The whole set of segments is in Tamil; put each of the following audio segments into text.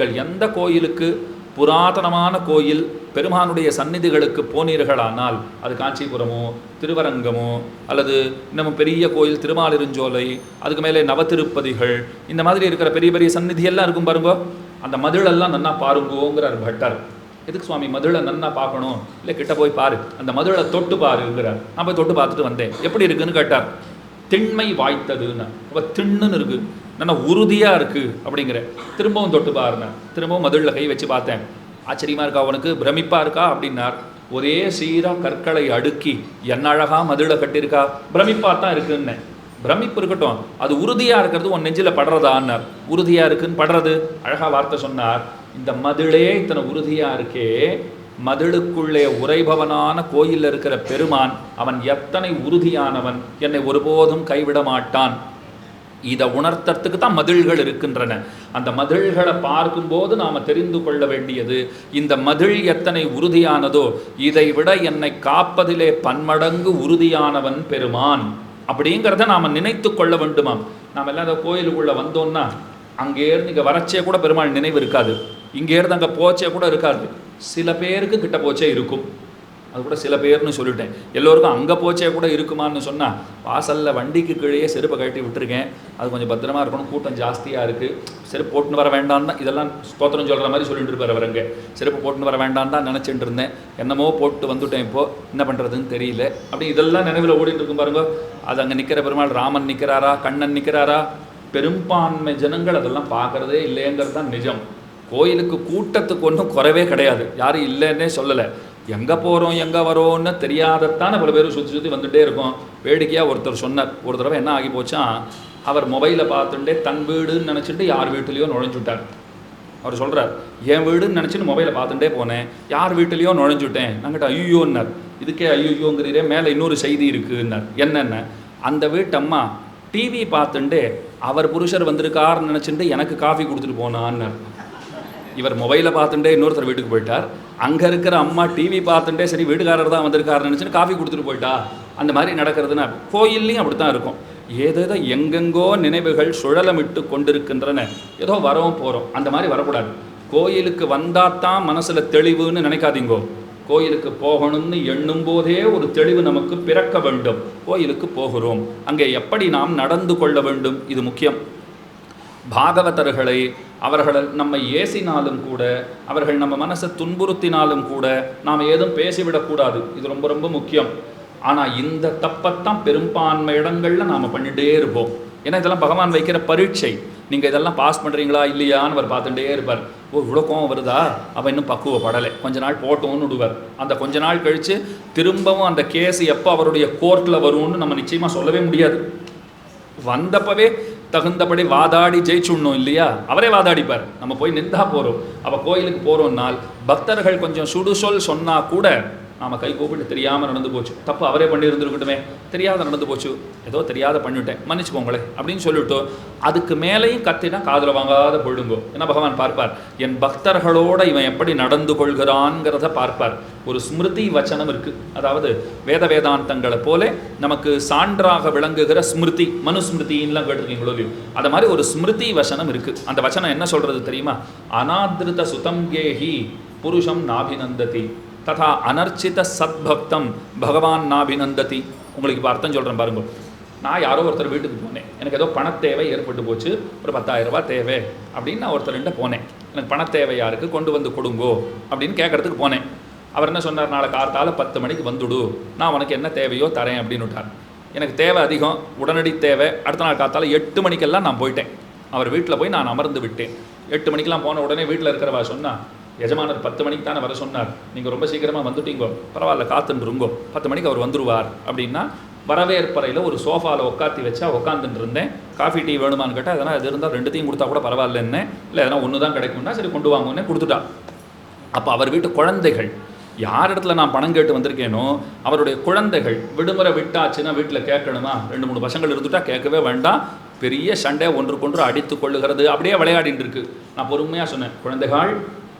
நீங்கள் எந்த கோயிலுக்கு புராதனமான கோயில் பெருமானுடைய சந்நிதிகளுக்கு போனீர்களானால் அது காஞ்சிபுரமோ திருவரங்கமோ அல்லது இன்னமும் பெரிய கோயில் திருமாலிருஞ்சோலை அதுக்கு மேலே நவதிருப்பதிகள் இந்த மாதிரி இருக்கிற பெரிய பெரிய சந்நிதி எல்லாம் இருக்கும் பாருங்க. அந்த மதிலெல்லாம் நன்னா பாருங்கோங்கிறார் பட்டர். எதுக்கு சுவாமி மதுளை நன்னா பார்க்கணும்? இல்லை கிட்ட போய் பாரு. அந்த மதுளை தொட்டு பாருங்கிறார். நான் போய் தொட்டு பார்த்துட்டு வந்தேன். எப்படி இருக்குன்னு கேட்டார். திண்மை வாய்த்ததுன்னு. அப்போ திண்ணுன்னு இருக்கு. நான் உறுதியாக இருக்கு அப்படிங்கிற. திரும்பவும் தொட்டு பாருனேன் திரும்பவும் மதுளில் கை வச்சு பார்த்தேன். ஆச்சரியமா இருக்கா அவனுக்கு? பிரமிப்பா இருக்கா? அப்படின்னார். ஒரே சீரா கற்களை அடுக்கி என்ன அழகா மதுளை கட்டியிருக்கா? பிரமிப்பாக தான் இருக்குன்னு. பிரமிப்பு இருக்கட்டும். அது உறுதியாக இருக்கிறது உன் நெஞ்சில் படுறதான்னார். உறுதியாக இருக்குன்னு படுறது? அழகாக வார்த்தை சொன்னார். இந்த மதிலே இத்தனை உறுதியாக இருக்கே. மதிலுக்குள்ளே உறைபவனான கோயிலில் இருக்கிற பெருமான் அவன் எத்தனை உறுதியானவன்? என்னை ஒருபோதும் கைவிட மாட்டான். இதை உணர்த்தறதுக்கு தான் மதில்கள் இருக்கின்றன. அந்த மதில்களை பார்க்கும்போது நாம் தெரிந்து கொள்ள வேண்டியது இந்த மதில் எத்தனை உறுதியானதோ இதை விட என்னை காப்பதிலே பன்மடங்கு உறுதியானவன் பெருமான் அப்படிங்கிறத நாம் நினைத்து கொள்ள வேண்டுமாம். நாம் எல்லாம் அந்த கோயிலுக்குள்ளே வந்தோம்னா அங்கேருந்து இங்கே வரச்சே கூட பெருமாள் நினைவு இருக்காது. இங்கேருந்து அங்கே போச்சே கூட இருக்காது. சில பேருக்கு கிட்ட போச்சே இருக்கும். அது கூட சில பேர்னு சொல்லிட்டேன். எல்லோருக்கும் அங்கே போச்சே கூட இருக்குமான்னு சொன்னால் வாசலில் வண்டிக்கு கீழே செருப்பை கட்டி விட்டுருக்கேன். அது கொஞ்சம் பத்திரமா இருக்கணும். கூட்டம் ஜாஸ்தியாக இருக்குது செருப்பு போட்டுன்னு வர வேண்டாம் தான் இதெல்லாம் ஸ்தோத்திரம் சொல்கிற மாதிரி சொல்லிட்டு இருப்பார் அவருங்க செருப்பு போட்டுன்னு வர வேண்டாம் தான் நினச்சிட்டு இருந்தேன். என்னமோ போட்டு வந்துட்டேன் இப்போது என்ன பண்ணுறதுன்னு தெரியல. அப்படி இதெல்லாம் நினைவில் ஓடிட்டு இருக்கும் பாருங்க. அது அங்கே நிற்கிற பெருமாள் ராமன் நிற்கிறாரா கண்ணன் நிற்கிறாரா பெரும்பான்மை ஜனங்கள் அதெல்லாம் பார்க்கறதே இல்லைங்கிறது தான் நிஜம். கோயிலுக்கு கூட்டத்துக்கு ஒன்றும் குறைவே கிடையாது. யாரும் இல்லைன்னே சொல்லலை. எங்கே போகிறோம் எங்கே வரோன்னு தெரியாதத்தானே பல பேர் சுற்றி சுற்றி வந்துட்டே இருக்கோம். வேடிக்கையாக ஒருத்தர் சொன்னார். ஒரு தடவை என்ன ஆகி போச்சா அவர் மொபைலை பார்த்துட்டே தன் வீடுன்னு நினச்சிட்டு யார் வீட்டுலேயோ நுழைஞ்சுட்டார் அவர் சொல்கிறார் என் வீடுன்னு நினச்சிட்டு மொபைலை பார்த்துட்டே போனேன். யார் வீட்டுலேயோ நுழைஞ்சுட்டேன் நாங்கிட்ட ஐயோன்னார். இதுக்கே ஐயோங்கிறீரே மேலே இன்னொரு செய்தி இருக்குன்னார். என்னென்ன? அந்த வீட்டம்மா டிவி பார்த்துட்டு அவர் புருஷர் வந்திருக்காருன்னு நினச்சிட்டு எனக்கு காஃபி கொடுத்துட்டு போனான்னார். இவர் மொபைலை பார்த்துட்டே இன்னொருத்தர் வீட்டுக்கு போயிட்டார். அங்கே இருக்கிற அம்மா டிவி பார்த்துட்டே சரி வீட்டுக்காரர் தான் வந்திருக்காருன்னு நினச்சின்னு காஃபி கொடுத்துட்டு போயிட்டா. அந்த மாதிரி நடக்கிறதுன்னா கோயில்லையும் அப்படி தான் இருக்கும். ஏதேதோ எங்கெங்கோ நினைவுகள் சுழலமிட்டு கொண்டிருக்கின்றன. ஏதோ வரவும் போகிறோம் அந்த மாதிரி வரக்கூடாது. கோயிலுக்கு வந்தால் தான் மனசில் தெளிவுன்னு நினைக்காதீங்கோ. கோயிலுக்கு போகணும்னு எண்ணும் போதே ஒரு தெளிவு நமக்கு பிறக்க வேண்டும். கோயிலுக்கு போகிறோம். அங்கே எப்படி நாம் நடந்து கொள்ள வேண்டும்? இது முக்கியம். பாகவதர்களை அவர்கள் நம்மை ஏசினாலும் கூட அவர்கள் நம்ம மனசை துன்புறுத்தினாலும் கூட நாம் ஏதும் பேசிவிடக்கூடாது இது ரொம்ப ரொம்ப முக்கியம். ஆனால் இந்த தப்பைத்தான் பெரும்பான்மை இடங்களில் நாம் பண்ணிகிட்டே இருப்போம். ஏன்னா இதெல்லாம் பகவான் வைக்கிற பரீட்சை. நீங்கள் இதெல்லாம் பாஸ் பண்ணுறீங்களா இல்லையான்னு அவர் பார்த்துட்டே இருப்பார். ஓ இவ்வளோ கோவம் வருதா? அவன் இன்னும் பக்குவப்படலை. கொஞ்ச நாள் போட்டோன்னு விடுவார். அந்த கொஞ்ச நாள் கழித்து திரும்பவும் அந்த கேஸ் எப்போ அவருடைய கோர்ட்டில் வரும்னு நம்ம நிச்சயமாக சொல்லவே முடியாது. வந்தப்பவே தகுந்தபடி வாதாடி ஜெயிச்சுடணும் இல்லையா? அவரே வாதாடிப்பார். நம்ம போய் நின்றா போகிறோம் அப்போ கோயிலுக்கு போகிறோம்னால் பக்தர்கள் கொஞ்சம் சுடுசொல் சொன்னால் கூட நாம கை கூப்பிட்டு தெரியாமல் நடந்து போச்சு. தப்பு அவரே பண்ணி இருந்திருக்கட்டுமே தெரியாத நடந்து போச்சு. ஏதோ தெரியாத பண்ணிவிட்டேன் மன்னிச்சுக்கோங்களேன் அப்படின்னு சொல்லிட்டு அதுக்கு மேலேயும் கத்தினா காதில் வாங்காத போயிடுங்கோ. ஏன்னா பகவான் பார்ப்பார் என் பக்தர்களோடு இவன் எப்படி நடந்து கொள்கிறான்ங்கிறத பார்ப்பார். ஒரு ஸ்மிருதி வச்சனம் இருக்கு. அதாவது வேத வேதாந்தங்களை போல நமக்கு சான்றாக விளங்குகிற ஸ்மிருதி மனுஸ்மிருதின்லாம் கேட்டிருக்கீங்களோ இல்லையோ? அது மாதிரி ஒரு ஸ்மிருதி வசனம் இருக்கு. அந்த வச்சனம் என்ன சொல்றது தெரியுமா? அனாதிருத சுதம் கேஹி புருஷம் நாபிநந்ததி. ததா அனர்ச்சித சத்பக்தம் பகவான் நாபிநந்ததி உங்களுக்கு இப்போ அர்த்தம் சொல்கிறேன் பாருங்கள் நான் யாரோ ஒருத்தர் வீட்டுக்கு போனேன். எனக்கு ஏதோ பணத்தேவை ஏற்பட்டு போச்சு. ஒரு பத்தாயிரம் ரூபாய் தேவை அப்படின்னு நான் ஒருத்தர்கிட்ட போனேன். எனக்கு பணத்தேவை யாருக்கு? கொண்டு வந்து கொடுங்கோ அப்படின்னு கேட்கறதுக்கு போனேன். அவர் என்ன சொன்னார்? நாளை கார்த்தால பத்து மணிக்கு வந்துடு. நான் உனக்கு என்ன தேவையோ தரேன் அப்படின்னு விட்டார். எனக்கு தேவை அதிகம். உடனடி தேவை. அடுத்த நாள் காத்தால எட்டு மணிக்கெல்லாம் நான் போயிட்டேன். அவர் வீட்டில் போய் நான் அமர்ந்து விட்டேன். எட்டு மணிக்கெல்லாம் போன உடனே வீட்டில் இருக்கிறவா சொன்னா எஜமானர் பத்து மணிக்கு தானே வர சொன்னார். நீங்கள் ரொம்ப சீக்கிரமாக வந்துட்டீங்கோ. பரவாயில்ல காத்துருங்கோ பத்து மணிக்கு அவர் வந்துருவார். அப்படின்னா வரவேற்பறையில் ஒரு சோஃபாவில் உட்காத்தி வச்சா உட்காந்துட்டு இருந்தேன். காஃபி டீ வேணுமான்னு கேட்டால் எதனா அது இருந்தால் ரெண்டுத்தையும் கொடுத்தா கூட பரவாயில்லன்னு. இல்லை எதனா ஒன்று தான் கிடைக்கும்னா சரி கொண்டு வாங்கன்னு கொடுத்துட்டா. அப்போ அவர் வீட்டு குழந்தைகள் யார் இடத்துல நான் பணம் கேட்டு வந்திருக்கேனோ அவருடைய குழந்தைகள் விடுமுறை விட்டாச்சுன்னா வீட்டில் கேட்கணுமா? ரெண்டு மூணு பசங்கள் இருந்துட்டா கேட்கவே வேண்டாம். பெரிய சண்டை ஒன்றுக்கொன்று அடித்து கொள்ளுகிறது. அப்படியே விளையாடிட்டு இருக்கு. நான் பொறுமையாக சொன்னேன் குழந்தைகள்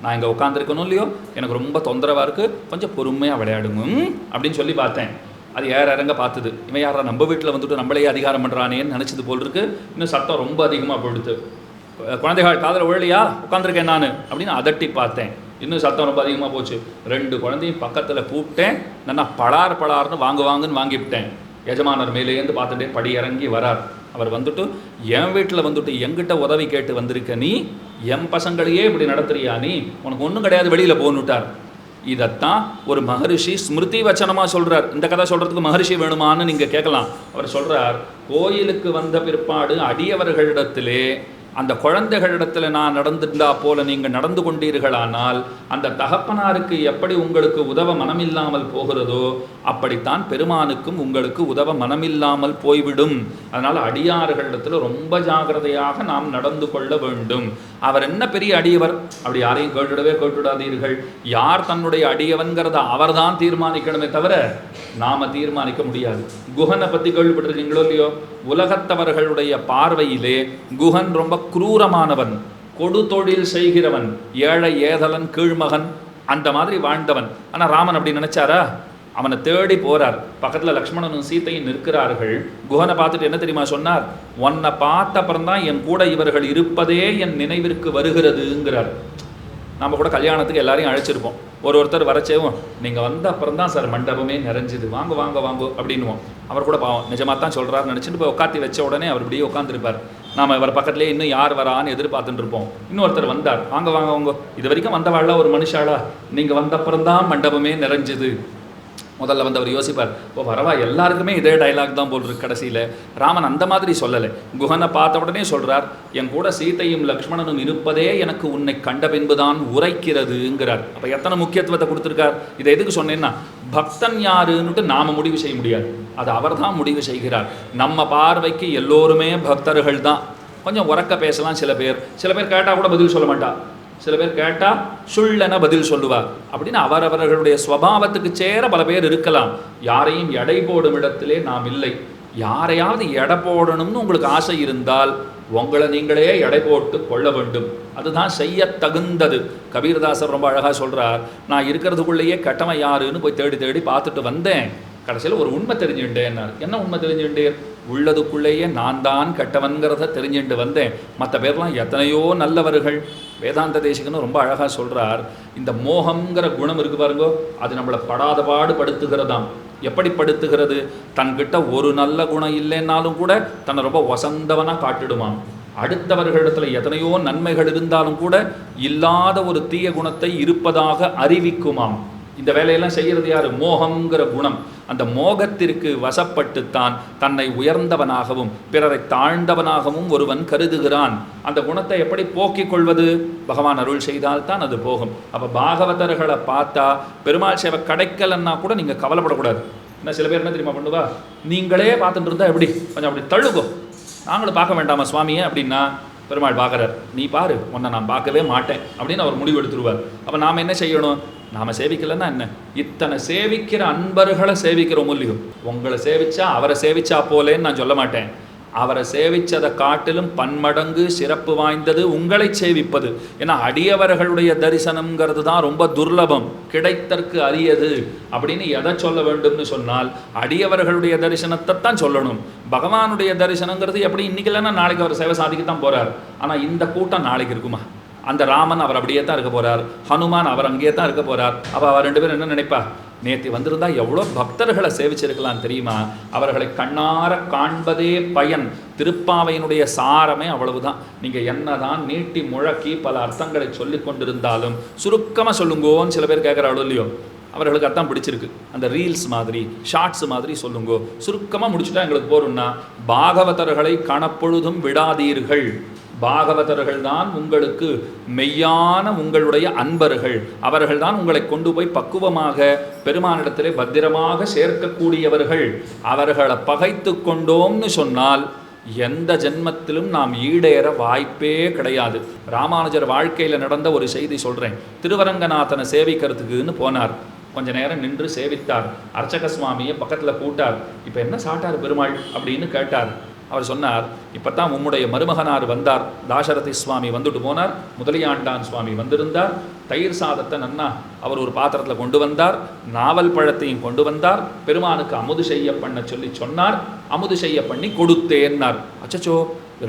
நான் இங்கே உட்காந்துருக்கணும் இல்லையோ? எனக்கு ரொம்ப தொந்தரவாக இருக்குது கொஞ்சம் பொறுமையாக விளையாடுங்க. ம், அப்படின்னு சொல்லி பார்த்தேன். அது ஏற இறங்க பார்த்தது. இவன் யாரா? நம்ம வீட்டில் வந்துட்டு நம்மளே அதிகாரம் பண்ணுறானேன்னு நினச்சது போல் இருக்கு. இன்னும் சத்தம் ரொம்ப அதிகமாக போயிடுது. குழந்தைகள் காதில் விழலையா? உட்காந்துருக்கேன் நான். அப்படின்னு அதட்டி பார்த்தேன். இன்னும் சத்தம் ரொம்ப அதிகமாக போச்சு. ரெண்டு குழந்தையும் பக்கத்தில் கூப்பிட்டேன். நல்லா பளார் பளார்னு வாங்கு வாங்குன்னு வாங்கிவிட்டேன். எஜமானர் மேலேருந்து பார்த்துட்டே படி இறங்கி வரார். அவர் வந்துட்டு என் வீட்டில் வந்துட்டு எங்கிட்ட உதவி கேட்டு வந்திருக்க நீ என் பசங்களையே இப்படி நடத்துறியா நீ? உனக்கு ஒன்றும் கிடையாது வெளியில் போகணுட்டார் இதைத்தான் ஒரு மகரிஷி ஸ்மிருதி வச்சனமாக சொல்கிறார் இந்த கதை சொல்கிறதுக்கு மகரிஷி வேணுமான்னு நீங்கள் கேட்கலாம். அவர் சொல்கிறார் கோயிலுக்கு வந்த பிற்பாடு அடியவர்களிடத்திலே அந்த குழந்தைகளிடத்தில் நான் நடந்திருந்தா போல நீங்கள் நடந்து கொண்டீர்களானால் அந்த தகப்பனாருக்கு எப்படி உங்களுக்கு உதவ மனமில்லாமல் போகிறதோ அப்படித்தான் பெருமானுக்கும் உங்களுக்கு உதவ மனமில்லாமல் போய்விடும். அதனால் அடியார்களிடத்தில் ரொம்ப ஜாகிரதையாக நாம் நடந்து கொள்ள வேண்டும். அவர் என்ன பெரிய அடியவர்? அப்படி யாரையும் கேட்டுடவே கேட்டுடாதீர்கள். யார் தன்னுடைய அடியவன்கிறத அவர்தான் தீர்மானிக்கணுமே தவிர நாம தீர்மானிக்க முடியாது. குஹனை பற்றி கேள்விப்பட்டிருக்கீங்களோ இல்லையோ? உலகத்தவர்களுடைய பார்வையிலே குஹன் ரொம்ப குரூரமானவன் கொடு தொழில் செய்கிறவன் ஏழை ஏதலன் கீழ்மகன் அந்த மாதிரி வாழ்ந்தவன். ஆனால் ராமன் அப்படி நினைச்சாரா? அவனை தேடி போறார். பக்கத்தில் லக்ஷ்மணனும் சீத்தையும் நிற்கிறார்கள். குஹனை பார்த்துட்டு என்ன தெரியுமா சொன்னார்? உன்னை பார்த்த அப்புறம்தான் என் கூட இவர்கள் இருப்பதே என் நினைவிற்கு வருகிறதுங்கிறார். நம்ம கூட கல்யாணத்துக்கு எல்லாரையும் அழைச்சிருப்போம். ஒரு ஒருத்தர் வரச்சேவும் நீங்கள் வந்த அப்புறம் தான் சார் மண்டபமே நிறைஞ்சுது. வாங்க வாங்க வாங்க அப்படின்னுவோம். அவர் கூட பாவம். நிஜமாக தான் சொல்கிறாரு நினச்சிட்டு போய் உட்காத்தி வச்ச உடனே அவர் இப்படியே உட்காந்துருப்பார் நாம இவர் பக்கத்துலேயே இன்னும் யார் வரான்னு எதிர்பார்த்துட்டு இருப்போம். இன்னொருத்தர் வந்தார். வாங்க வாங்க வாங்க. இது வரைக்கும் வந்தவாளா ஒரு மனுஷாளா? நீங்கள் வந்த அப்புறம் தான் மண்டபமே நிறைஞ்சுது. முதல்ல வந்து அவர் யோசிப்பார் ஓ வரவா எல்லாருக்குமே இதே டைலாக் தான் போல் இருக்கு கடைசியில். ராமன் அந்த மாதிரி சொல்லலை. குஹனை பார்த்த உடனே சொல்கிறார் என் கூட சீதையும் லக்ஷ்மணனும் இருப்பதே எனக்கு உன்னை கண்ட பின்புதான் உரைக்கிறதுங்கிறார். அப்போ எத்தனை முக்கியத்துவத்தை கொடுத்துருக்கார்? இதை எதுக்கு சொன்னேன்னா பக்தன் யாருன்னுட்டு நாம முடிவு செய்ய முடியாது. அது அவர் தான் முடிவு செய்கிறார். நம்ம பார்வைக்கு எல்லோருமே பக்தர்கள் தான். கொஞ்சம் உறக்க பேசலாம் சில பேர். சில பேர் கேட்டால் கூட பதில் சொல்ல மாட்டா. சில பேர் கேட்டால் சுள்ளன பதில் சொல்லுவார். அப்படின்னு அவரவர்களுடைய ஸ்வபாவத்துக்கு சேர பல பேர் இருக்கலாம். யாரையும் எடை போடும் இடத்திலே நாம் இல்லை. யாரையாவது எடை போடணும்னு உங்களுக்கு ஆசை இருந்தால் உங்களை நீங்களே எடை போட்டு கொள்ள வேண்டும். அதுதான் செய்ய தகுந்தது. கபீர்தாசர் ரொம்ப அழகாக சொல்கிறார் நான் இருக்கிறதுக்குள்ளேயே கட்டமை யாருன்னு போய் தேடி தேடி பார்த்துட்டு வந்தேன். கடைசியில் ஒரு உண்மை தெரிஞ்சுட்டேன்னார் என்ன உண்மை தெரிஞ்சுட்டேன் உள்ளதுக்குள்ளேயே நான் தான் கெட்டவன்கிறத தெரிஞ்சுட்டு வந்தேன். மற்ற பேர்லாம் எத்தனையோ நல்லவர்கள். வேதாந்த தேசிகன்னு ரொம்ப அழகாக சொல்கிறார் இந்த மோகம்ங்கிற குணம் இருக்கு பாருங்கோ அது நம்மளை படாத பாடு படுத்துகிறதாம். எப்படி படுத்துகிறது? தன்கிட்ட ஒரு நல்ல குணம் இல்லைன்னாலும் கூட தன்னை ரொம்ப வசந்தவனாக காட்டிடுமாம் அடுத்தவர்களிடத்தில் எத்தனையோ நன்மைகள் இருந்தாலும் கூட இல்லாத ஒரு தீய குணத்தை இருப்பதாக அறிவிக்குமாம். இந்த வேலையெல்லாம் செய்கிறது யாரு? மோகங்கிற குணம். அந்த மோகத்திற்கு வசப்பட்டுத்தான் தன்னை உயர்ந்தவனாகவும் பிறரை தாழ்ந்தவனாகவும் ஒருவன் கருதுகிறான். அந்த குணத்தை எப்படி போக்கிக் கொள்வது? பகவான் அருள் செய்தால் தான் அது போகும். அப்போ பாகவதர்களை பார்த்தா பெருமாள் சேவை கிடைக்கலன்னா கூட நீங்கள் கவலைப்படக்கூடாது. என்ன சில பேர் என்ன தெரியுமா பண்ணுவா? நீங்களே பார்த்துட்டு இருந்தா எப்படி? கொஞ்சம் அப்படி தழுகும் நாங்களும் பார்க்க வேண்டாமா சுவாமியே? அப்படின்னா பெருமாள் பார்க்குறார். நீ பாரு உன்னை நான் பார்க்கவே மாட்டேன். அப்படின்னு அவர் முடிவு எடுத்துருவார். அப்போ நாம் என்ன செய்யணும்? நாம் சேவிக்கலைன்னா என்ன? இத்தனை சேவிக்கிற அன்பர்களை சேவிக்கிறோம் இல்லையோ உங்களை சேவிச்சா அவரை சேவிச்சா போலேன்னு நான் சொல்ல மாட்டேன். அவரை சேவிச்சதை காட்டிலும் பன்மடங்கு சிறப்பு வாய்ந்தது உங்களை சேவிப்பது. ஏன்னா அடியவர்களுடைய தரிசனம்ங்கிறது தான் ரொம்ப துர்லபம். கிடைத்தற்கு அரியது அப்படின்னு எதை சொல்ல வேண்டும்னு சொன்னால் அடியவர்களுடைய தரிசனத்தை தான் சொல்லணும். பகவானுடைய தரிசனங்கிறது எப்படி? இன்னைக்கு இல்லைன்னா நாளைக்கு அவர் சேவை சாதிக்கு தான் போகிறார் ஆனால் இந்த கூட்டம் நாளைக்கு இருக்குமா? அந்த ராமன் அவர் அப்படியே தான் இருக்க போகிறார் ஹனுமான் அவர் அங்கேயே தான் இருக்க போகிறார் அப்போ அவர் ரெண்டு பேரும் என்ன நினைப்பா? நேற்று வந்திருந்தா எவ்வளோ பக்தர்களை சேவிச்சிருக்கலாம் தெரியுமா? அவர்களை கண்ணார காண்பதே பயன். திருப்பாவையினுடைய சாரமே அவ்வளவுதான். நீங்கள் என்னதான் நீட்டி முழக்கி பல அர்த்தங்களை சொல்லி கொண்டிருந்தாலும் சுருக்கமாக சொல்லுங்கோன்னு சில பேர் கேட்குறாளோ இல்லையோ? அவர்களுக்கு அதான் பிடிச்சிருக்கு. அந்த ரீல்ஸ் மாதிரி ஷார்ட்ஸ் மாதிரி சொல்லுங்கோ. சுருக்கமாக முடிச்சுட்டா எங்களுக்கு போறோம்னா பாகவதர்களை கணப்பொழுதும் விடாதீர்கள். பாகவதர்கள் தான் உங்களுக்கு மெய்யான உங்களுடைய அன்பர்கள். அவர்கள் தான் உங்களை கொண்டு போய் பக்குவமாக பெருமானிடத்திலே பத்திரமாக சேர்க்கக்கூடியவர்கள். அவர்களை பகைத்து கொண்டோம்னு சொன்னால் எந்த ஜென்மத்திலும் நாம் ஈடேற வாய்ப்பே கிடையாது. ராமானுஜர் வாழ்க்கையில் நடந்த ஒரு செய்தி சொல்கிறேன் திருவரங்கநாதனை சேவிக்கிறதுக்குன்னு போனார். கொஞ்ச நேரம் நின்று சேவித்தார். அர்ச்சக சுவாமியை பக்கத்தில் கூட்டார். இப்போ என்ன சாட்டார் பெருமாள் அப்படின்னு கேட்டார். அவர் சொன்னார் இப்போ தான் உம்முடைய மருமகனார் வந்தார். தாசரதி சுவாமி வந்துட்டு போனார். முதலியாண்டான் சுவாமி வந்திருந்தார். தயிர் சாதத்தை நன்னா அவர் ஒரு பாத்திரத்தில் கொண்டு வந்தார். நாவல் பழத்தையும் கொண்டு வந்தார். பெருமானுக்கு அமுது செய்ய பண்ண சொல்லி சொன்னார். அமுது செய்ய பண்ணி கொடுத்தேன்னார். அச்சச்சோ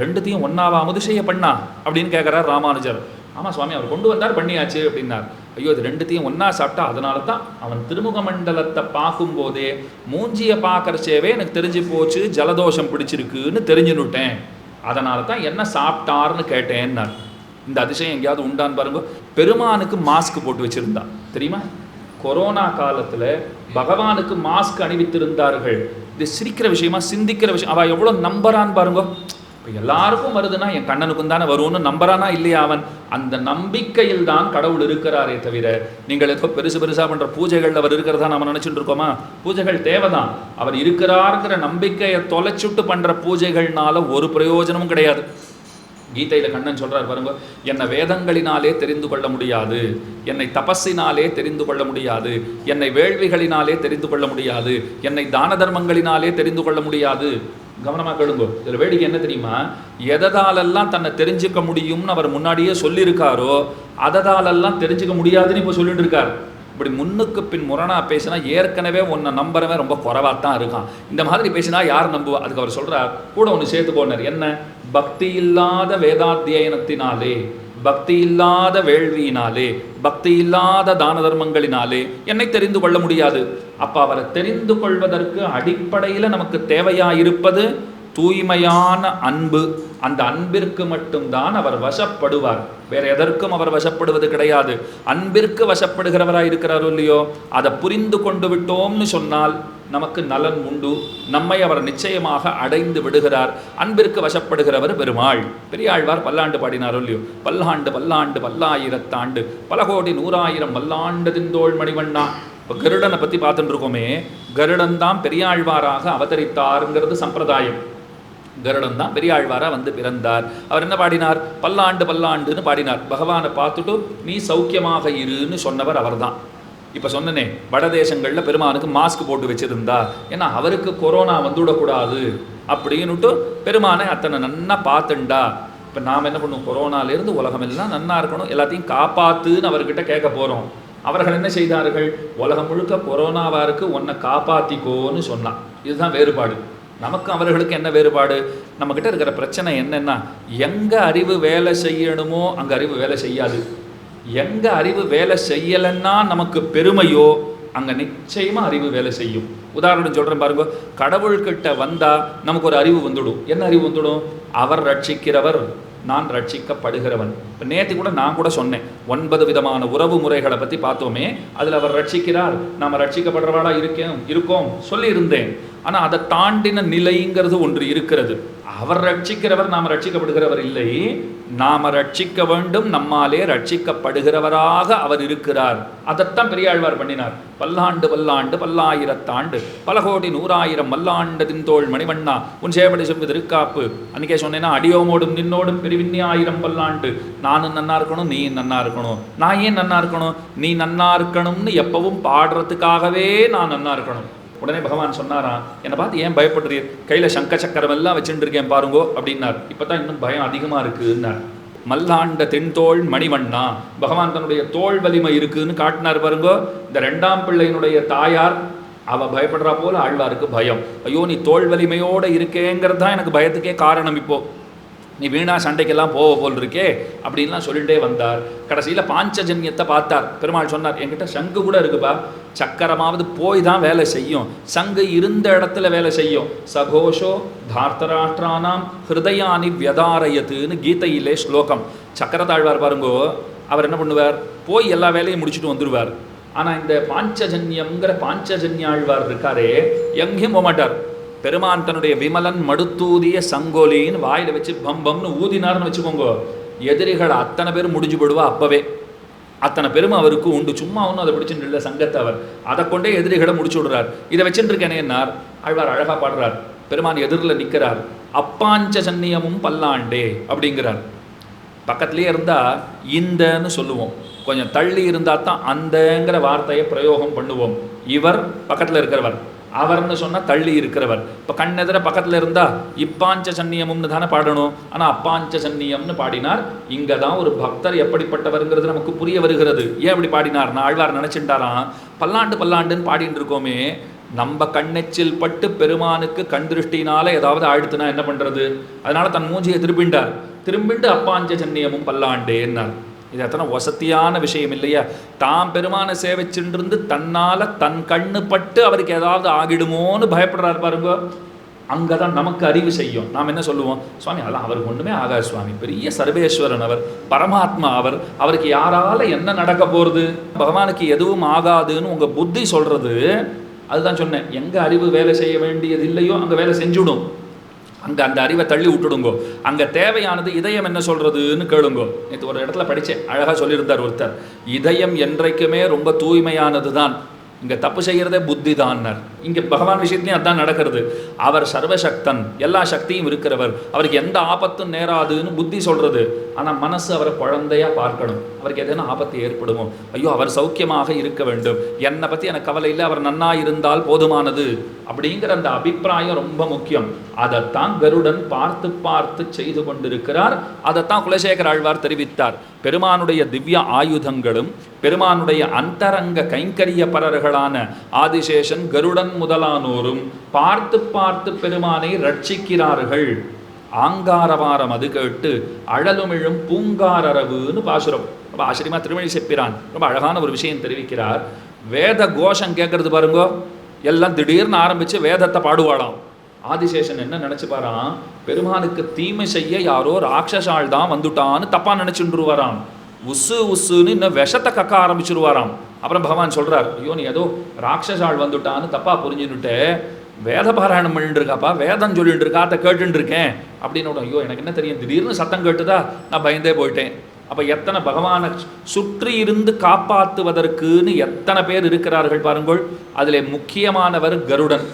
ரெண்டுத்தையும் ஒன்னாவா அமுது செய்ய பண்ணா? அப்படின்னு கேட்குறார் ராமானுஜர். ஆமாம் சுவாமி அவர் கொண்டு வந்தார் பண்ணியாச்சு அப்படின்னார். ஐயோ இது ரெண்டுத்தையும் ஒன்றா சாப்பிட்டா அதனால தான் அவன் திருமுக மண்டலத்தை பார்க்கும்போதே மூஞ்சியை பார்க்கறச்சேவே எனக்கு தெரிஞ்சு போச்சு ஜலதோஷம் பிடிச்சிருக்குன்னு தெரிஞ்சுன்னுட்டேன். அதனால தான் என்ன சாப்பிட்டார்னு கேட்டேன்னார். இந்த அதிசயம் எங்கேயாவது உண்டான்னு பாருங்க. பெருமானுக்கு மாஸ்க் போட்டு வச்சிருந்தா தெரியுமா? கொரோனா காலத்தில் பகவானுக்கு மாஸ்க் அணிவித்திருந்தார்கள். இது சிரிக்கிற விஷயமா சிந்திக்கிற விஷயம். அவள் எவ்வளோ நம்பரான்னு பாருங்க. இப்போ எல்லாருக்கும் வருதுன்னா என் கண்ணனுக்கும் தானே வரும்னு நம்புறானா இல்லையா அவன்? அந்த நம்பிக்கையில் தான் கடவுள் இருக்கிறாரே தவிர நீங்கள் ஏதோ பெருசு பெருசாக பண்ணுற பூஜைகள் அவர் இருக்கிறதா நம்ம நினச்சிட்டு இருக்கோமா? பூஜைகள் தேவைதான். அவர் இருக்கிறாருங்கிற நம்பிக்கையை தொலைச்சுட்டு பண்ணுற பூஜைகள்னால ஒரு பிரயோஜனமும் கிடையாது. கீதையில கண்ணன் சொல்கிறார் பாருங்க என்னை வேதங்களினாலே தெரிந்து கொள்ள முடியாது என்னை தபஸினாலே தெரிந்து கொள்ள முடியாது என்னை வேள்விகளினாலே தெரிந்து கொள்ள முடியாது என்னை தான தர்மங்களினாலே தெரிந்து கொள்ள முடியாது கவனமாக கேளுங்க. இதில் வேடிக்கை என்ன தெரியுமா? எததாலெல்லாம் தன்னை தெரிஞ்சுக்க முடியும்னு அவர் முன்னாடியே சொல்லியிருக்காரோ அததாலெல்லாம் தெரிஞ்சுக்க முடியாதுன்னு இப்போ சொல்லிட்டு இருக்கார் இப்படி முன்னுக்கு பின் முரணாக பேசினா ஏற்கனவே உன்னை நம்புறவன் ரொம்ப குறைவாக தான் இருக்கான். இந்த மாதிரி பேசினா யார் நம்புவா? அதுக்கு அவர் சொல்கிறார் கூட ஒன்று சேர்த்து போனார். என்ன? பக்தி இல்லாத வேதாத்தியனத்தினாலே பக்தி இல்லாத வேள்வியினாலே பக்தி இல்லாத தான தர்மங்களினாலே என்னை தெரிந்து கொள்ள முடியாது. அப்போ அவரை தெரிந்து கொள்வதற்கு அடிப்படையில் நமக்கு தேவையா இருப்பது தூய்மையான அன்பு அந்த அன்பிற்கு மட்டும்தான் அவர் வசப்படுவார். வேற எதற்கும் அவர் வசப்படுவது கிடையாது. அன்பிற்கு வசப்படுகிறவராக இருக்கிறாரோ இல்லையோ அதை புரிந்து கொண்டு விட்டோம்னு சொன்னால் நமக்கு நலன் உண்டு. நம்மை அவர் நிச்சயமாக அடைந்து விடுகிறார். அன்பிற்கு வசப்படுகிறவர் பெருமாள். பெரியாழ்வார் பல்லாண்டு பாடினாரோ இல்லையோ? பல்லாண்டு பல்லாண்டு பல்லாயிரத்தாண்டு. பல கோடி நூறாயிரம் வல்லாண்டு திந்தோள் மணிவண்ணா இப்போ கருடனை பற்றி பார்த்துட்டு இருக்கோமே. கருடன் தான் பெரியாழ்வாராக அவதரித்தாருங்கிறது சம்பிரதாயம். கருடன் தான் பெரியாழ்வாராக வந்து பிறந்தார். அவர் என்ன பாடினார்? பல்லாண்டு பல்லாண்டுன்னு பாடினார். பகவானை பார்த்துட்டு நீ சௌக்கியமாக இருன்னு சொன்னவர் அவர்தான். இப்போ சொன்னனே வடதேசங்களில் பெருமானுக்கு மாஸ்க் போட்டு வச்சிருந்தா ஏன்னா அவருக்கு கொரோனா வந்துவிடக்கூடாது அப்படின்னுட்டு பெருமானை அத்தனை நன்னா பார்த்துண்டா. இப்போ நாம் என்ன பண்ணுவோம்? கொரோனாலேருந்து உலகம் எல்லாம் நன்னா இருக்கணும். எல்லாத்தையும் காப்பாத்துன்னு அவர்கிட்ட கேட்க போகிறோம் அவர்கள் என்ன செய்தார்கள்? உலகம் முழுக்க கொரோனாவாருக்கு உன்னை காப்பாற்றிக்கோன்னு சொன்னான். இதுதான் வேறுபாடு. நமக்கும் அவர்களுக்கு என்ன வேறுபாடு? நம்மக்கிட்ட இருக்கிற பிரச்சனை என்னென்னா எங்கே அறிவு வேலை செய்யணுமோ அங்கே அறிவு வேலை செய்யாது. எங்கே அறிவு வேலை செய்யலைன்னா நமக்கு பெருமையோ அங்கே நிச்சயமாக அறிவு வேலை செய்யும். உதாரணம் சொல்கிறேன் பாருங்க கடவுள்கிட்ட வந்தால் நமக்கு ஒரு அறிவு வந்துடும். என்ன அறிவு வந்துடும்? அவர் ரட்சிக்கிறவர் நான் ரட்சிக்கப்படுகிறவன். இப்போ நேற்று கூட நான் கூட சொன்னேன் ஒன்பது விதமான உறவு முறைகளை பற்றி பார்த்தோமே அதில் அவர் ரட்சிக்கிறார். நாம் ரட்சிக்கப்படுறவாளா இருக்கேன் இருக்கோம் சொல்லியிருந்தேன். ஆனால் அதை தாண்டின நிலைங்கிறது ஒன்று இருக்கிறது. அவர் ரட்சிக்கிறவர் நாம் ரட்சிக்கப்படுகிறவர் இல்லை. நாம ரட்சிக்க வேண்டும் நம்மாலே ரட்சிக்கப்படுகிறவராக அவர் இருக்கிறார். அதைத்தான் பெரியாழ்வார் பண்ணினார். பல்லாண்டு பல்லாண்டு பல்லாயிரத்தாண்டு பல கோடி நூறாயிரம் மல்லாண்டதின் தோல் மணிவண்ணா உன் சேவடி செம்பு திருக்காப்பு. அன்றைக்கே சொன்னேன்னா அடியோமோடும் நின்னோடும் பெருவின்னியாயிரம் பல்லாண்டு. நானும் நன்னா இருக்கணும் நீ நன்னா இருக்கணும். நான் ஏன் நன்னா இருக்கணும்? நீ நன்னா இருக்கணும்னு எப்பவும் பாடுறதுக்காகவே நான் நன்னா இருக்கணும். உடனே பகவான் சொன்னாராம் என்னை பார்த்து ஏன் பயப்படுறீர்? கையில் சங்க சக்கரம் எல்லாம் வச்சுட்டு இருக்கேன் பாருங்கோ அப்படின்னார். இப்போ தான் இன்னும் பயம் அதிகமாக இருக்குன்னார். மல்லாண்ட தென்தோள் மணிவண்ணா பகவான் தன்னுடைய தோல் வலிமை இருக்குன்னு காட்டினார் பாருங்கோ இந்த ரெண்டாம் பிள்ளையினுடைய தாயார் அவள் பயப்படுறா போல ஆழ்வாருக்கு பயம். ஐயோ நீ தோல் வலிமையோட இருக்கேங்கிறது தான் எனக்கு பயத்துக்கே காரணம் இப்போ. நீ வீணா சண்டைக்கெல்லாம் போக போல் இருக்கே அப்படின்லாம் சொல்லிகிட்டே வந்தார். கடைசியில் பாஞ்சஜன்யத்தை பார்த்தார். பெருமாள் சொன்னார் என்கிட்ட சங்கு கூட இருக்குப்பா. சக்கரமாவது போய் தான் வேலை செய்யும். சங்கு இருந்த இடத்துல வேலை செய்யும். சகோஷோ தார்த்தராஷ்டிரானாம் ஹிருதயானி வியதாரயத்துன்னு கீதையிலே ஸ்லோகம். சக்கரத்தாழ்வார் பாருங்கோ அவர் என்ன பண்ணுவார்? போய் எல்லா வேலையும் முடிச்சுட்டு வந்துடுவார் ஆனால் இந்த பாஞ்சஜன்யம்ங்கிற பாஞ்சஜன்யாழ்வார் இருக்காரே எங்கேயும் போக மாட்டார் பெருமான் தன்னுடைய விமலன் மடுத்தூதிய சங்கோலின்னு வாயில் வச்சு பம்பம்னு ஊதினார்னு வச்சுக்கோங்க. எதிரிகள் அத்தனை பேரும் முடிஞ்சு போடுவா அப்பவே. அத்தனை பெருமை அவருக்கு உண்டு. சும்மா ஒன்றும் அதை பிடிச்சிட்டு இல்லை சங்கத்தை அவர். அதை கொண்டே எதிரிகளை முடிச்சு விடுறார். இதை வச்சுட்டு இருக்கேனேன்னார் ஆழ்வார் அழகா பாடுறார். பெருமான் எதிரில் நிற்கிறார் அப்பாஞ்ச சன்னியமும் பல்லாண்டே அப்படிங்கிறார். பக்கத்துலேயே இருந்தால் இந்தன்னு சொல்லுவோம். கொஞ்சம் தள்ளி இருந்தால் தான் அந்தங்கிற வார்த்தையை பிரயோகம் பண்ணுவோம். இவர் பக்கத்தில் இருக்கிறவர். அவர்னு சொன்னால் தள்ளி இருக்கிறவர். இப்போ கண்ணெதிர பக்கத்தில் இருந்தால் இப்பாஞ்ச சன்னியமும்னு தானே பாடணும். ஆனால் அப்பாஞ்ச சன்னியம்னு பாடினார் இங்கே தான் ஒரு பக்தர் எப்படிப்பட்டவருங்கிறது நமக்கு புரிய வருகிறது. ஏன் அப்படி பாடினார்னா ஆழ்வார் நினச்சிட்டாராம். பல்லாண்டு பல்லாண்டுன்னு பாடிட்டு இருக்கோமே. நம்ம கண்ணெச்சில் பட்டு பெருமானுக்கு கண் திருஷ்டினால ஏதாவது ஆயிடுத்துனா என்ன பண்ணுறது அதனால தன் மூஞ்சியை திரும்பிண்டார் திரும்பிண்டு அப்பாஞ்ச சன்னியமும் பல்லாண்டேன்னார். இது எத்தனை வசதியான விஷயம் இல்லையா? தாம் பெருமானை சேவிச்சுட்டு தன்னால் தன் கண்ணு பட்டு அவருக்கு ஏதாவது ஆகிடுமோன்னு பயப்படுறாரு பாருங்க. அங்கே தான் நமக்கு அறிவு செய்யும். நாம் என்ன சொல்லுவோம்? சுவாமி அதெல்லாம் அவருக்கு ஒன்றுமே ஆகாது சுவாமி. பெரிய சர்வேஸ்வரன் அவர் பரமாத்மா அவர் அவருக்கு யாரால என்ன நடக்க போகிறது பகவானுக்கு எதுவும் ஆகாதுன்னு உங்கள் புத்தி சொல்கிறது அதுதான் சொன்னேன். எங்கே அறிவு வேலை செய்ய வேண்டியது இல்லையோ அங்கே வேலை செஞ்சுடும். அங்கே அந்த அறிவை தள்ளி விட்டுடுங்கோ. அங்கே தேவையானது இதயம் என்ன சொல்கிறதுன்னு கேளுங்கோ. நேற்று ஒரு இடத்துல படித்தேன் அழகாக சொல்லியிருந்தார் ஒருத்தர். இதயம் என்றைக்குமே ரொம்ப தூய்மையானது தான் இங்கே தப்பு செய்கிறதே புத்தி தான்னர் இங்கே பகவான் விஷயத்துலையும் அதான் நடக்கிறது. அவர் சர்வசக்தன் எல்லா சக்தியும் இருக்கிறவர். அவருக்கு எந்த ஆபத்தும் நேராதுன்னு புத்தி சொல்கிறது ஆனால் மனசு அவரை குழந்தையா பார்க்கணும். அவருக்கு எதனா ஆபத்து ஏற்படுமோ. ஐயோ அவர் சௌக்கியமாக இருக்க வேண்டும். என்னை பற்றி எனக்கு கவலை இல்லை. அவர் நன்னா இருந்தால் போதுமானது. அப்படிங்கிற அந்த அபிப்பிராயம் ரொம்ப முக்கியம். அதைத்தான் கருடன் பார்த்து பார்த்து செய்து கொண்டிருக்கிறார். அதைத்தான் குலசேகர் ஆழ்வார் தெரிவித்தார். பெருமானுடைய திவ்ய ஆயுதங்களும் பெருமானுடைய அந்தரங்க கைங்கரியபரர்களான ஆதிசேஷன் கருடன் முதலானோரும் பார்த்து பார்த்து பெருமானை ரட்சிக்கிறார்கள். ஆங்காரவாரம் அது கேட்டு அழலுமிழும் பூங்காரரவுன்னு பாசுரம். ரொம்ப ஆச்சரியமா திருமணி செப்பிரான் ரொம்ப அழகான ஒரு விஷயம் தெரிவிக்கிறார். வேத கோஷம் கேட்கறது பாருங்கோ. எல்லாம் திடீர்னு ஆரம்பிச்சு வேதத்தை பாடுவாளாம். ஆதிசேஷன் என்ன நினைச்சுப்பாராம்? பெருமானுக்கு தீமை செய்ய யாரோ ராட்சசால் தான் வந்துட்டான்னு தப்பா நினைச்சுருவாராம் உசு உசுன்னு இன்னும் விஷத்தை கக்க ஆரம்பிச்சிருவாராம். அப்புறம் பகவான் சொல்றார் ஐயோ நீ ஏதோ ராட்சசால் வந்துட்டான்னு தப்பா புரிஞ்சுன்னுட்டு வேத பாராயணம் பண்ணிட்டு இருக்காப்பா வேதம் சொல்லிட்டு இருக்கா அதை கேட்டுட்டு இருக்கேன் அப்படின்னு ஐயோ எனக்கு என்ன தெரியும்? திடீர்னு சத்தம் கேட்டுதா? நான் பயந்தே போயிட்டேன். அப்போ எத்தனை பகவானை சுற்றி இருந்து காப்பாற்றுவதற்குன்னு எத்தனை பேர் இருக்கிறார்கள் பாருங்கள். அதில் முக்கியமானவர் கருடன்.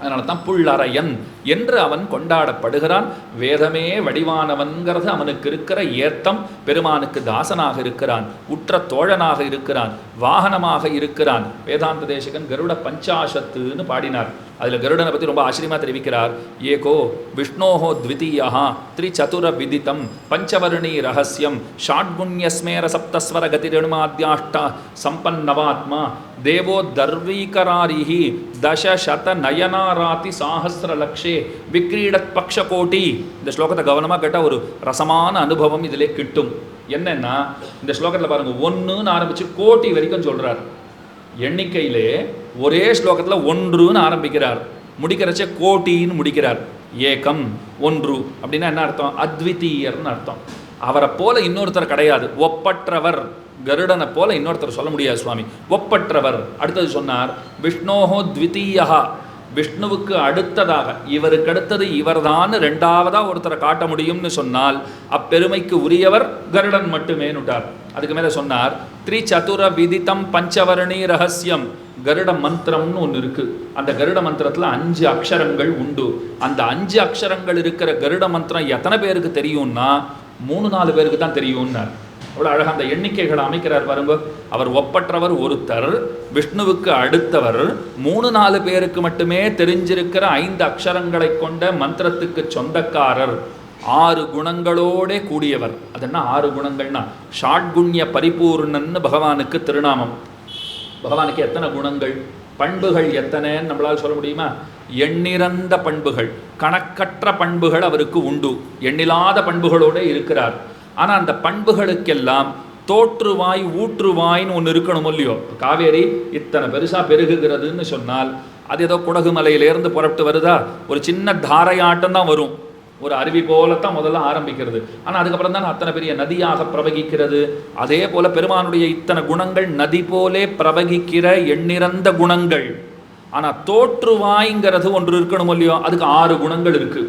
அதனால தான் புள்ளரையன் என்று அவன் கொண்டாடப்படுகிறான். வேதமே வடிவானவன்கிறது அவனுக்கு இருக்கிற ஏத்தம் பெருமானுக்கு தாசனாக இருக்கிறான் உற்ற தோழனாக இருக்கிறான் வாகனமாக இருக்கிறான். வேதாந்த தேசகன் கருட பஞ்சாசத்துன்னு பாடினார். அதில் கருடனை பற்றி ரொம்ப ஆச்சரியமா தெரிவிக்கிறார். ஏகோ விஷ்ணோஹோ த்விதீயா த்ரிச்சதுர விதித்தம் பஞ்சவர்ணி ரகசியம் ஷாட்குண்யஸ்மேர சப்தஸ்வர கதிரணுமாத்யாஷ்ட சம்பன்னவாத்மா தேவோ தர்வீகராரிஹி தச சத நயனாராதி சாஹசிர லக்ஷே விக்ரீடத் பக்ஷகோட்டி. இந்த ஸ்லோகத்தை கவனமாக கேட்டால் ஒரு ரசமான அனுபவம் இதிலே கிட்டும். என்னென்னா இந்த ஸ்லோகத்தில் பாருங்க ஒன்றுன்னு ஆரம்பிச்சு கோட்டி வரைக்கும் சொல்கிறார் எண்ணிக்கையிலே ஒரே ஸ்லோகத்தில் ஒன்றுன்னு ஆரம்பிக்கிறார். முடிக்கிறச்சே கோட்டின்னு முடிக்கிறார். ஏகம் ஒன்று. அப்படின்னா என்ன அர்த்தம்? அத்விதீயர்னு அர்த்தம். அவரை போல இன்னொருத்தர் கிடையாது. ஒப்பற்றவர். கருடனை போல இன்னொருத்தர் சொல்ல முடியாது சுவாமி. ஒப்பற்றவர். அடுத்தது சொன்னார் விஷ்ணோஹோ த்விதீயா விஷ்ணுவுக்கு அடுத்ததாக இவருக்கு அடுத்தது இவர்தான் ரெண்டாவதாக ஒருத்தரை காட்ட முடியும்னு சொன்னால் அப்பெருமைக்கு உரியவர் கருடன் மட்டுமேனுட்டார். அதுக்கு மேலே சொன்னார் த்ரி சதுர விதித்தம் பஞ்சவரணி ரகசியம். கருட மந்திரம்னு ஒன்று இருக்குது அந்த கருட மந்திரத்தில் அஞ்சு அக்ஷரங்கள் உண்டு. அந்த அஞ்சு அக்ஷரங்கள் இருக்கிற கருட மந்திரம் எத்தனை பேருக்கு தெரியும்னா மூணு நாலு பேருக்கு தான் தெரியும்னார். அவ்வளோ அழகாக அந்த எண்ணிக்கைகளை அமைக்கிறார் பாருங்க. அவர் ஒப்பற்றவர் ஒருத்தர் விஷ்ணுவுக்கு அடுத்தவர். மூணு நாலு பேருக்கு மட்டுமே தெரிஞ்சிருக்கிற ஐந்து அக்ஷரங்களை கொண்ட மந்திரத்துக்கு சொந்தக்காரர். ஆறு குணங்களோட கூடியவர். அதென்ன என்ன ஆறு குணங்கள்னா? ஷாட்குண்ய பரிபூர்ணன்னு பகவானுக்கு திருநாமம். பகவானுக்கு எத்தனை குணங்கள்? பண்புகள் எத்தனைன்னு நம்மளால் சொல்ல முடியுமா? எண்ணிறந்த பண்புகள். கணக்கற்ற பண்புகள் அவருக்கு உண்டு. எண்ணிலாத பண்புகளோடு இருக்கிறார். ஆனால் அந்த பண்புகளுக்கெல்லாம் தோற்றுவாய் ஊற்றுவாய்ன்னு ஒன்று இருக்கணும் இல்லையோ? காவேரி இத்தனை பெருசாக பெருகுகிறதுன்னு சொன்னால் அது ஏதோ குடகு மலையிலேருந்து புறப்பட்டு வருதா? ஒரு சின்ன தாரையாட்டம் தான் வரும். ஒரு அருவி போலத்தான் முதல்ல ஆரம்பிக்கிறது. ஆனால் அதுக்கப்புறம் தான் அத்தனை பெரிய நதியாக பிரவகிக்கிறது. அதே போல பெருமானுடைய இத்தனை குணங்கள் நதி போலே பிரவகிக்கிற எண்ணிறந்த குணங்கள். ஆனால் தோற்றுவாய்ங்கிறது ஒன்று இருக்கணும் இல்லையோ? அதுக்கு ஆறு குணங்கள் இருக்குது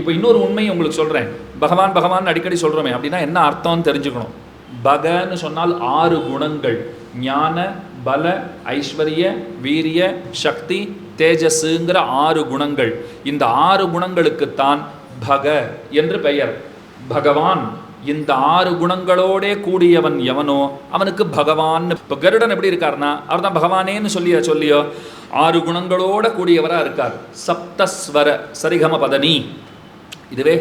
இப்போ இன்னொரு உண்மையை உங்களுக்கு சொல்கிறேன் பகவான் பகவான் அடிக்கடி சொல்கிறோமே அப்படின்னா என்ன அர்த்தம்னு தெரிஞ்சுக்கணும். பகன்னு சொன்னால் ஆறு குணங்கள். ஞான பல ஐஸ்வர்ய வீரிய சக்தி தேஜஸுங்கிற ஆறு குணங்கள். இந்த ஆறு குணங்களுக்குத்தான் பக என்று பெயர். பகவான் இந்த ஆறு குணங்களோடே கூடியவன் எவனோ அவனுக்கு பகவான் இப்போ கருடன் எப்படி இருக்காருன்னா அவர் தான் பகவானேன்னு சொல்லிய சொல்லியோ ஆறு குணங்களோட கூடியவராக இருக்கார். சப்தஸ்வர சரிகம பதனி. இதுவே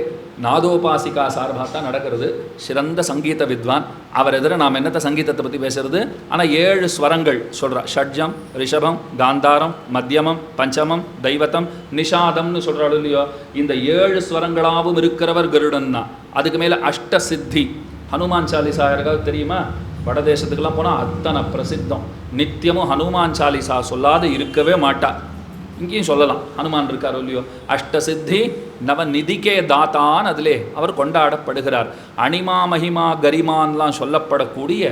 நாதோபாசிகா சார்பாக தான் நடக்கிறது. சிறந்த சங்கீத வித்வான். அவர் எதிர நாம் என்னத்த சங்கீதத்தை பற்றி பேசுறது? ஆனால் ஏழு ஸ்வரங்கள் சொல்கிறா ஷட்ஜம் ரிஷபம் காந்தாரம் மத்தியமம் பஞ்சமம் தெய்வத்தம் நிஷாதம்னு சொல்கிறாள் இல்லையோ இந்த ஏழு ஸ்வரங்களாகவும் இருக்கிறவர் கருடன் தான். அதுக்கு மேலே அஷ்ட சித்தி ஹனுமான் சாலிசா யாருக்காவது தெரியுமா? வடதேசத்துக்கெல்லாம் போனால் அத்தனை பிரசித்தம். நித்தியமும் ஹனுமான் சாலிசா சொல்லாத இருக்கவே மாட்டா. இங்கேயும் சொல்லலாம். ஹனுமான் இருக்காரோ இல்லையோ? அஷ்டசித்தி நவநிதிக்கே தாத்தான் அதிலே அவர் கொண்டாடப்படுகிறார். அனிமா மகிமா கரிமான்லாம் சொல்லப்படக்கூடிய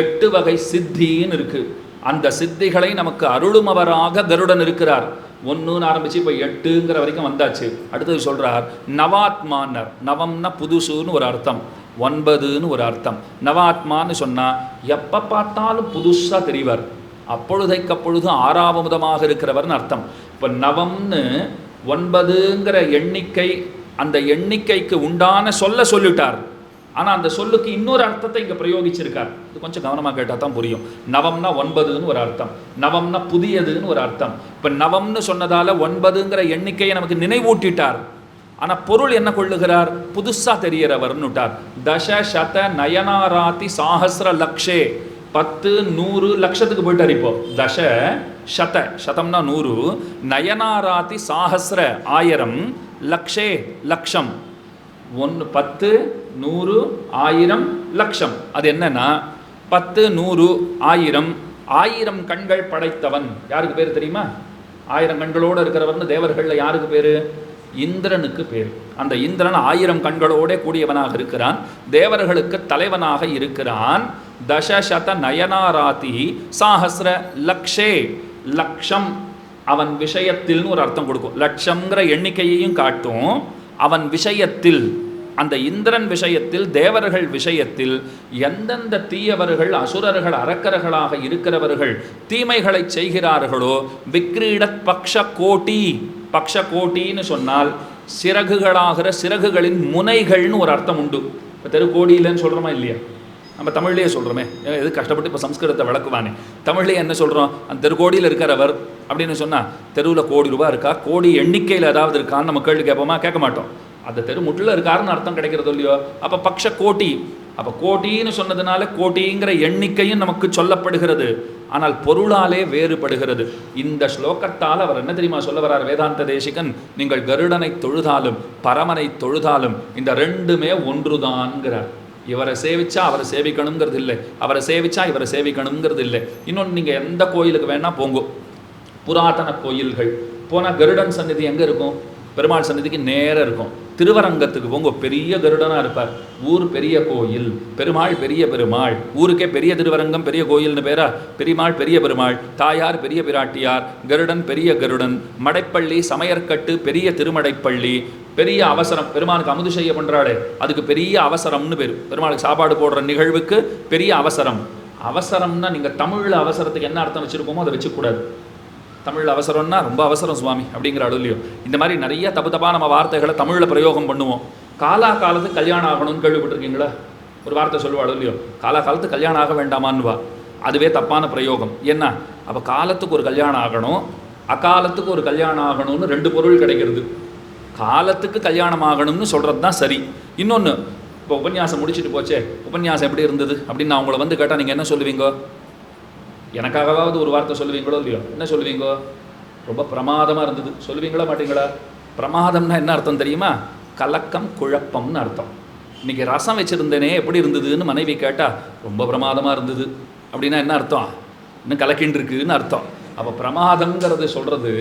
எட்டு வகை சித்தின்னு இருக்கு. அந்த சித்திகளை நமக்கு அருளுமவராக கருடன் இருக்கிறார். ஒன்றுன்னு ஆரம்பிச்சு இப்போ எட்டுங்கிற வரைக்கும் வந்தாச்சு. அடுத்தது சொல்றார் நவாத்மானர் நவம்னா புதுசுன்னு ஒரு அர்த்தம். ஒன்பதுன்னு ஒரு அர்த்தம். நவாத்மான்னு சொன்னால் எப்போ பார்த்தாலும் புதுசாக தெரிவார். அப்பொழுதைக்கப்பொழுது ஆறாவமுதமாக இருக்கிறவர்னு அர்த்தம். இப்போ நவம்னு ஒன்பதுங்கிற எண்ணிக்கை அந்த எண்ணிக்கைக்கு உண்டான சொல்ல சொல்லிட்டார். ஆனால் அந்த சொல்லுக்கு இன்னொரு அர்த்தத்தை இங்கே பிரயோகிச்சிருக்கார். இது கொஞ்சம் கவனமாக கேட்டால் தான் புரியும். நவம்னா ஒன்பதுன்னு ஒரு அர்த்தம். நவம்னா புதியதுன்னு ஒரு அர்த்தம். இப்போ நவம்னு சொன்னதால் ஒன்பதுங்கிற எண்ணிக்கையை நமக்கு நினைவூட்டிட்டார். ஆனால் பொருள் என்ன கொள்ளுகிறார்? புதுசாக தெரிகிறவர்னுட்டார் தச சத நயனாராதி சாகசிர லக்ஷே. பத்து நூறு லட்சத்துக்கு போயிட்டார் இப்போ. தச சத சதம்னா நூறு. நயனாராதி சாகசிர ஆயிரம் லக்ஷே லக்ஷம். ஒன்று பத்து நூறு ஆயிரம் லக்ஷம். அது என்னன்னா பத்து நூறு ஆயிரம். ஆயிரம் கண்கள் படைத்தவன். யாருக்கு பேர் தெரியுமா? ஆயிரம் கண்களோடு இருக்கிறவர்னு தேவர்களில் யாருக்கு பேர்? இந்திரனுக்கு பேர். அந்த இந்திரன் ஆயிரம் கண்களோட கூடியவனாக இருக்கிறான். தேவர்களுக்கு தலைவனாக இருக்கிறான். தசசத நயனாராதி சாஹசிர லக்ஷே. லக்ஷம் அவன் விஷயத்தில்னு ஒரு அர்த்தம் கொடுக்கும். லட்சம்ங்கிற எண்ணிக்கையையும் காட்டும். அவன் விஷயத்தில் அந்த இந்திரன் விஷயத்தில் தேவர்கள் விஷயத்தில் எந்தெந்த தீயவர்கள் அசுரர்கள் அரக்கர்களாக இருக்கிறவர்கள் தீமைகளை செய்கிறார்களோ விக்ரீட பக்ஷ கோட்டி பக்ஷ கோட்டின்னு சொன்னால் சிறகுகளாகிற சிறகுகளின் முனைகள்னு ஒரு அர்த்தம் உண்டு. இப்போ தெருக்கோடியிலன்னு சொல்கிறோமா இல்லையா? நம்ம தமிழ்லேயே சொல்கிறோமே எது கஷ்டப்பட்டு இப்போ சம்ஸ்கிருதத்தை விளக்குவானே? தமிழ்லேயே என்ன சொல்கிறோம் அந்த தெருக்கோடியில் இருக்கிறவர் அப்படின்னு சொன்னால் தெருவில் கோடி ரூபா இருக்கா? கோடி எண்ணிக்கையில் ஏதாவது இருக்கான்னு நம்ம கேள்வி கேட்போமா? கேட்க மாட்டோம். அந்த தெரு முட்டில் இருக்காருன்னு அர்த்தம் கிடைக்கிறது இல்லையோ? அப்போ பக்ஷ கோட்டி அப்போ கோட்டின்னு சொன்னதுனால கோட்டிங்கிற எண்ணிக்கையும் நமக்கு சொல்லப்படுகிறது. ஆனால் பொருளாலே வேறுபடுகிறது. இந்த ஸ்லோகத்தால் அவர் என்ன தெரியுமா சொல்ல வரார் வேதாந்த தேசிகன்? நீங்கள் கருடனை தொழுதாலும் பரமனை தொழுதாலும் இந்த ரெண்டுமே ஒன்றுதான்ங்கிறார் இவரை சேவிச்சா அவரை சேவிக்கணுங்கிறது இல்லை அவரை சேவிச்சா இவரை சேவிக்கணுங்கிறது இல்லை இன்னொன்று நீங்கள் எந்த கோயிலுக்கு வேணால் போங்கோ. புராதன கோயில்கள். போனால் கருடன் சந்நிதி எங்கே இருக்கும்? பெருமாள் சந்நிதிக்கு நேராக இருக்கும். திருவரங்கத்துக்கு போங்க பெரிய கருடனாக இருப்பார். ஊர் பெரிய கோயில் பெருமாள் பெரிய பெருமாள். ஊருக்கே பெரிய திருவரங்கம் பெரிய கோயில்னு பேரா? பெரியமாள் பெரிய பெருமாள் தாயார் பெரிய பிராட்டியார் கருடன் பெரிய கருடன் மடைப்பள்ளி சமையற்கட்டு பெரிய திருமடைப்பள்ளி பெரிய அவசரம். பெருமாளுக்கு அமுது செய்ய பண்ணுறாளே அதுக்கு பெரிய அவசரம்னு பேர். பெருமாளுக்கு சாப்பாடு போடுற நிகழ்வுக்கு பெரிய அவசரம். அவசரம்னா நீங்கள் தமிழில் அவசரத்துக்கு என்ன அர்த்தம் வச்சுருக்கோமோ அதை வச்சுக்கூடாது. தமிழ் அவசரம்னா ரொம்ப அவசரம் சுவாமி அப்படிங்கிற அழுலையோ இந்த மாதிரி நிறைய தப்பு தப்பாக நம்ம வார்த்தைகளை தமிழில் பிரயோகம் பண்ணுவோம். காலா காலத்து கல்யாணம் ஆகணும்னு கேள்விப்பட்டிருக்கீங்களா? ஒரு வார்த்தை சொல்லுவாள் இல்லையோ? காலா காலத்து கல்யாணம் ஆக வேண்டாமான்னுவா அதுவே தப்பான பிரயோகம். என்ன? அப்போ காலத்துக்கு ஒரு கல்யாணம் ஆகணும். அகாலத்துக்கு ஒரு கல்யாணம் ஆகணும்னு ரெண்டு பொருள் கிடைக்கிறது. காலத்துக்கு கல்யாணம் ஆகணும்னு சொல்கிறது தான் சரி. இன்னொன்று இப்போ உபன்யாசம் முடிச்சுட்டு போச்சே. உபன்யாசம் எப்படி இருந்தது? அப்படின்னு நான் உங்களை வந்து கேட்டால் நீங்கள் என்ன சொல்லுவீங்க? எனக்காகவாவது ஒரு வார்த்தை சொல்லுவீங்களோ இல்லையோ? என்ன சொல்லுவீங்கோ? ரொம்ப பிரமாதமாக இருந்தது. சொல்லுவீங்களா மாட்டீங்களா? பிரமாதம்னா என்ன அர்த்தம் தெரியுமா? கலக்கம் குழப்பம்னு அர்த்தம். இன்னைக்கு ரசம் வச்சுருந்தேனே எப்படி இருந்ததுன்னு மனைவி கேட்டால் ரொம்ப பிரமாதமாக இருந்தது. அப்படின்னா என்ன அர்த்தம்? இன்னும் கலக்கின்னு இருக்குன்னு அர்த்தம். அப்போ பிரமாதங்கிறது சொல்கிறது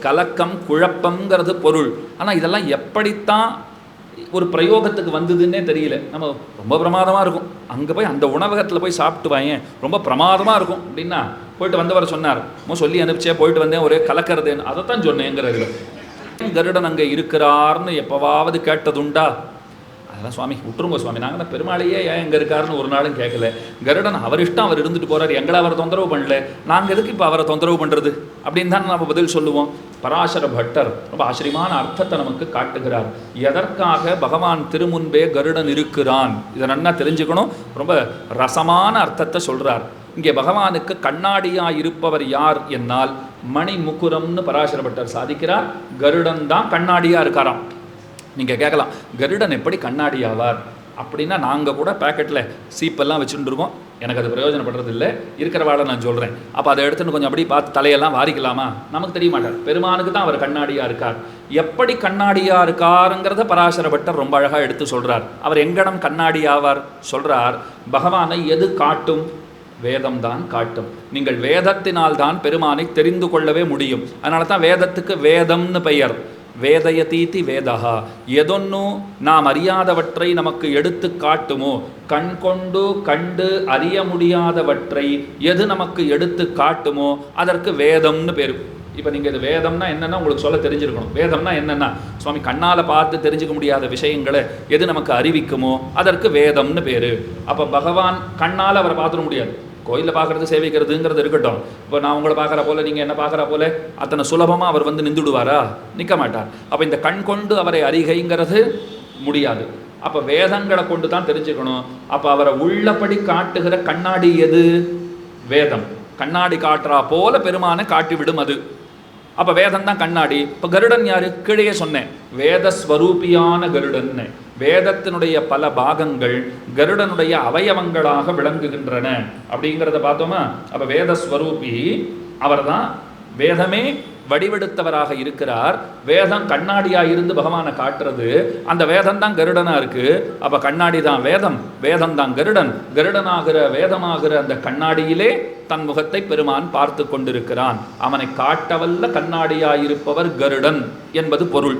கலக்கம் குழப்பங்கிறது பொருள். ஆனால் இதெல்லாம் எப்படித்தான் ஒரு பிரயோகத்துக்கு வந்ததுன்னே தெரியல. நம்ம ரொம்ப பிரமாதமாக இருக்கும். அங்கே போய் அந்த உணவகத்தில் போய் சாப்பிட்டு வாயேன். ரொம்ப பிரமாதமாக இருக்கும். அப்படின்னா போயிட்டு வந்தவர் சொன்னார். மோ சொல்லி அனுப்பிச்சே போயிட்டு வந்தேன். ஒரே கலக்கிறதேன்னு. அதைத்தான் சொன்னேங்கிறது கருடன் அங்கே இருக்கிறார்னு எப்போவாவது கேட்டதுண்டா? அதெல்லாம் சுவாமி விட்டுருங்க சுவாமி. நாங்கள் தான் பெருமாளையே ஏன் எங்கே இருக்காருன்னு ஒரு நாளும் கேட்கல கருடன் அவர் இஷ்டம் அவர் இருந்துட்டு போகிறார் எங்களை அவரை தொந்தரவு பண்ணல. நாங்கள் எதுக்கு இப்போ அவரை தொந்தரவு பண்ணுறது அப்படின்னு தான் நம்ம பதில் சொல்லுவோம். பராசர பட்டர் ரொம்ப ஆச்சரியமான அர்த்தத்தை நமக்கு காட்டுகிறார். எதற்காக பகவான் திருமுன்பே கருடன் இருக்கிறான்? இதை நன்னா தெரிஞ்சுக்கணும். ரொம்ப ரசமான அர்த்தத்தை சொல்கிறார் இங்கே பகவானுக்கு கண்ணாடியா இருப்பவர் யார் என்னால் மணிமுகுரம்னு பராசர பட்டர் சாதிக்கிறார். கருடன் தான் கண்ணாடியா இருக்காராம். நீங்கள் கேட்கலாம் கருடன் எப்படி கண்ணாடி ஆவார்? அப்படின்னா நாங்கள் கூட பேக்கெட்டில் சீப்பெல்லாம் வச்சுட்டு இருக்கோம். எனக்கு அது பிரயோஜனப்படுறது இல்லை. இருக்கிறவாட நான் சொல்கிறேன் அப்போ அதை எடுத்துன்னு கொஞ்சம் அப்படி பார்த்து தலையெல்லாம் வாரிக்கலாமா? நமக்கு தெரிய மாட்டார் பெருமானுக்கு தான் அவர் கண்ணாடியாக இருக்கார். எப்படி கண்ணாடியாக இருக்காருங்கிறத பராசர பட்டர் ரொம்ப அழகாக எடுத்து சொல்கிறார் அவர் எங்கடம் கண்ணாடி ஆவார்? சொல்கிறார் பகவானை எது காட்டும்? வேதம் தான் காட்டும். நீங்கள் வேதத்தினால் தான் பெருமானை தெரிந்து கொள்ளவே முடியும். அதனால தான் வேதத்துக்கு வேதம்னு பெயர். வேதயதீதி வேதஹா. எதொன்னும் நாம் அறியாதவற்றை நமக்கு எடுத்து காட்டுமோ? கண் கொண்டு கண்டு அறிய முடியாதவற்றை எது நமக்கு எடுத்து காட்டுமோ? அதற்கு வேதம்னு பேர். இப்போ நீங்கள் இது வேதம்னா என்னென்னா உங்களுக்கு சொல்ல தெரிஞ்சிருக்கணும். வேதம்னா என்னென்னா சுவாமி கண்ணால் பார்த்து தெரிஞ்சுக்க முடியாத விஷயங்களை எது நமக்கு அறிவிக்குமோ? அதற்கு வேதம்னு பேர். அப்போ பகவான் கண்ணால் அவரை பார்த்துட முடியாது. கோயிலில் பார்க்குறது சேவிக்கிறதுங்கிறது இருக்கட்டும். இப்போ நான் உங்களை பார்க்குற போல் நீங்கள் என்ன பார்க்குற போல அத்தனை சுலபமாக அவர் வந்து நின்றுடுவாரா? நிற்க மாட்டார். அப்போ இந்த கண் கொண்டு அவரை அறிகைங்கிறது முடியாது. அப்போ வேதங்களை கொண்டு தான் தெரிஞ்சுக்கணும். அப்போ அவரை உள்ளபடி காட்டுகிற கண்ணாடி எது? வேதம். கண்ணாடி காட்டுறா போல பெருமானை காட்டிவிடும் அது. அப்போ வேதம் தான் கண்ணாடி. இப்போ கருடன் யார்? கீழே சொன்னேன். வேத ஸ்வரூபியான கருடன்னு வேதத்தினுடைய பல பாகங்கள் கருடனுடைய அவயவங்களாக விளங்குகின்றன. அப்படிங்கிறத பார்த்தோமா? அப்போ வேத ஸ்வரூபி அவர்தான் வேதமே வடிவெடுத்தவராக இருக்கிறார். வேதம் கண்ணாடியாக இருந்து பகவானை காட்டுறது. அந்த வேதம் தான் கருடனாக இருக்கு. அப்ப கண்ணாடி தான் வேதம். வேதம் தான் கருடன். கருடனாகிற வேதமாகிற அந்த கண்ணாடியிலே தன் முகத்தை பெருமான் பார்த்து கொண்டிருக்கிறான். அவனை காட்டவல்ல கண்ணாடியாயிருப்பவர் கருடன் என்பது பொருள்.